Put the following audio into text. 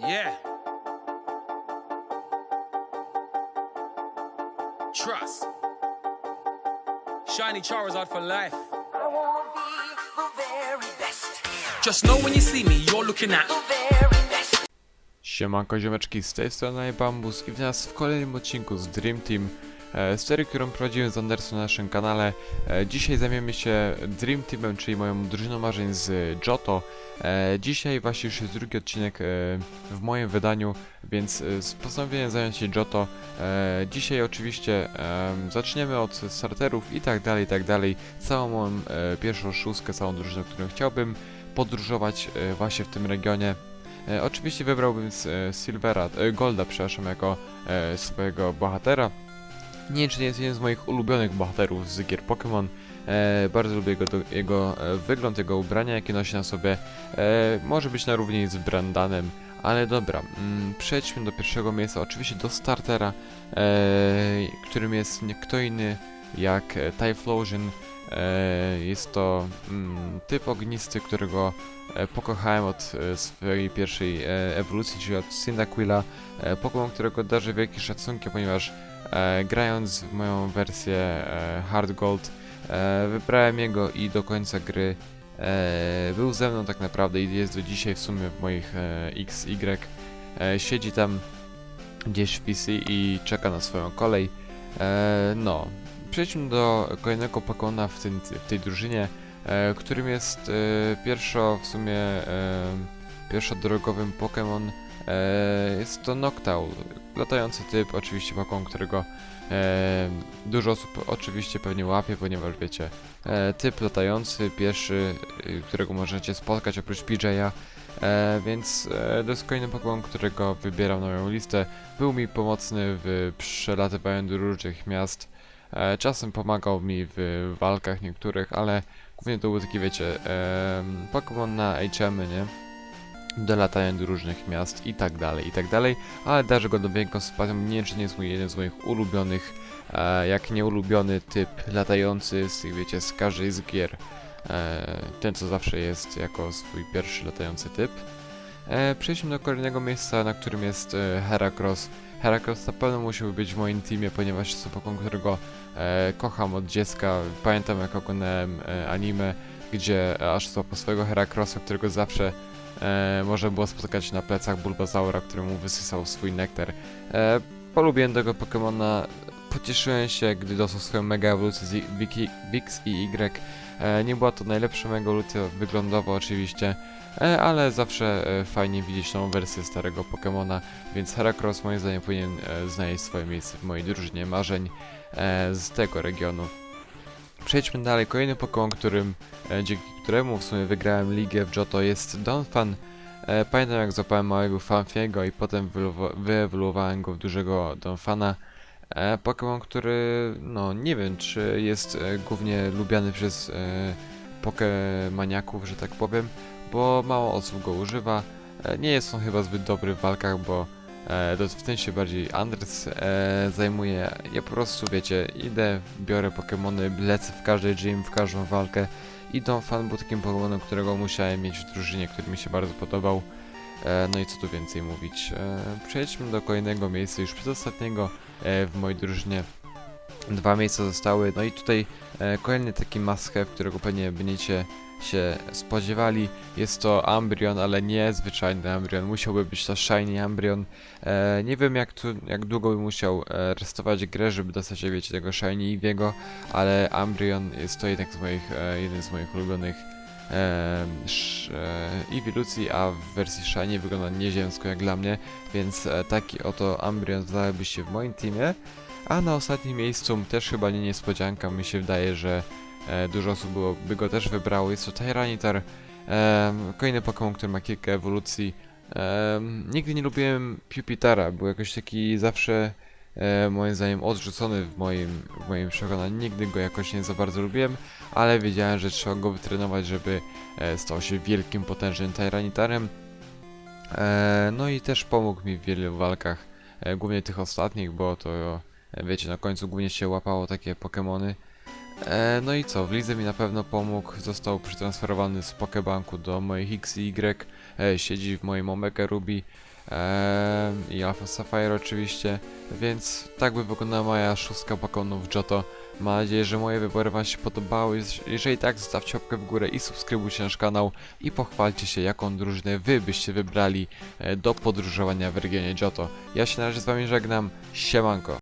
Yeah. Trust. Shiny Charizard for life. I wanna be the very best, Just know when you see me, you're looking at. the very best. Siemanko ziomeczki, z tej strony Bambus i was w kolejnym odcinku z Dream Team e, serii, którą prowadziłem z Andersem na naszym kanale. E, dzisiaj zajmiemy się Dream Teamem, czyli moją drużyną marzeń z Johto. E, dzisiaj właśnie już jest drugi odcinek w moim wydaniu, więc postanowiłem zająć się Johto. Dzisiaj oczywiście zaczniemy od starterów i tak dalej, i tak dalej. Całą moją pierwszą szóstkę, całą drużynę, którą chciałbym podróżować właśnie w tym regionie. Oczywiście wybrałbym Silvera, Golda, przepraszam, jako swojego bohatera. Nie wiem, czy nie jest jeden z moich ulubionych bohaterów z gier Pokémon. E, bardzo lubię jego, jego wygląd, jego ubrania, jakie nosi na sobie. E, może być na równi z Brandanem, ale dobra. Mm, przejdźmy do pierwszego miejsca, oczywiście do startera, e, którym jest nie kto inny jak e, Typhlosion. E, jest to mm, typ ognisty, którego e, pokochałem od e, swojej pierwszej ewolucji, czyli od Cyndaquila. Pokémon, którego darzę wielki szacunkiem, ponieważ grając w moją wersję Hard Gold wybrałem jego i do końca gry był ze mną tak naprawdę i jest do dzisiaj w sumie w moich XY. Siedzi tam gdzieś w PC i czeka na swoją kolej. No, przejdźmy do kolejnego Pokona w, tym, w tej drużynie, e, którym jest e, w sumie e, pierwszodrogowym Pokémon. E, jest to Noctowl, latający typ, oczywiście Pokemon, którego e, dużo osób oczywiście pewnie łapie, ponieważ wiecie, e, typ latający, pierwszy, y, którego możecie spotkać oprócz PJ'a, e, więc e, to jest kolejny Pokémon, którego wybieram na moją listę. Był mi pomocny w przelatywaniu do różnych miast. E, czasem pomagał mi w walkach niektórych, ale głównie to był taki, wiecie, Pokémon na HM, nie? Do latania do różnych miast i tak dalej, i tak dalej, ale darzę go do większą sympatią, nie czy nie jest mój jeden z moich ulubionych, e, jak nie ulubiony typ latający z wiecie, z każdej z gier. E, ten, co zawsze jest jako swój pierwszy latający typ. Przejdźmy do kolejnego miejsca, na którym jest Heracross. Heracross na pewno musiał być w moim teamie, ponieważ jest Pokemon, którego e, kocham od dziecka. Pamiętam jak oglądałem e, anime, gdzie aż po swojego Heracrossa, którego zawsze e, można było spotkać na plecach Bulbasaura, który mu wysysał swój nektar. E, polubiłem tego Pokemona, pocieszyłem się, gdy dostał swoją mega ewolucję z Vix i Y. E, nie była to najlepsza mega ewolucja wyglądowo oczywiście, e, ale zawsze e, fajnie widzieć nową wersję starego Pokemona, więc Heracross moim zdaniem powinien znaleźć swoje miejsce w mojej drużynie marzeń z tego regionu. Przejdźmy dalej. Kolejny Pokémon, którym, dzięki któremu w sumie wygrałem ligę w Johto jest Donphan. Pamiętam jak złapałem małego Fanfiego i potem wyewoluowałem go w dużego Donphana. E, Pokémon, który no nie wiem czy jest e, głównie lubiany przez e, Pokemaniaków, że tak powiem, bo mało osób go używa. E, nie jest on chyba zbyt dobry w walkach, bo w tym się bardziej Anders e, zajmuje. Ja po prostu wiecie, idę, biorę Pokemony, lecę w każdej gym, w każdą walkę. I Donphan był takim Pokemonem, którego musiałem mieć w drużynie, który mi się bardzo podobał. No i co tu więcej mówić. Przejdźmy do kolejnego miejsca, już przedostatniego w mojej drużynie. Dwa miejsca zostały, no i tutaj e, kolejny taki have, którego pewnie będziecie się spodziewali. Jest to Ambrion, ale nie zwyczajny Ambrion. Musiałby być to Shiny Ambrion. E, nie wiem jak, tu, jak długo bym musiał e, restować grę, żeby dostać, wiecie, tego Shiny Eevee'ego, ale Ambrion jest to jednak z moich, e, jeden z moich ulubionych sz, e, ewolucji, a w wersji Shiny wygląda nieziemsko jak dla mnie, więc e, taki oto Ambrion znalazłby się w moim teamie. A na ostatnim miejscu też chyba nie niespodzianka, mi się wydaje, że e, dużo osób było, by go też wybrało. Jest to Tyranitar, kolejny Pokémon, który ma kilka ewolucji. Nigdy nie lubiłem Pupitara, był jakoś taki zawsze e, moim zdaniem odrzucony w moim, w moim przekonaniu. Nigdy go jakoś nie za bardzo lubiłem, ale wiedziałem, że trzeba go wytrenować, żeby e, stał się wielkim, potężnym Tyranitarem. E, no i też pomógł mi w wielu walkach, e, głównie tych ostatnich, bo to e, wiecie, na końcu głównie się łapało takie Pokémony. E, no i co, w lidze mi na pewno pomógł, został przetransferowany z Pokebanku do moich X i Y, e, siedzi w moim Omega Ruby e, i Alpha Sapphire oczywiście, więc tak by wyglądała moja szóstka Pokémonów Johto. Mam nadzieję, że moje wybory Wam się podobały, jeżeli tak zostawcie łapkę w górę i subskrybujcie nasz kanał i pochwalcie się jaką drużynę Wy byście wybrali e, do podróżowania w regionie Johto. Ja się na razie z Wami żegnam, siemanko!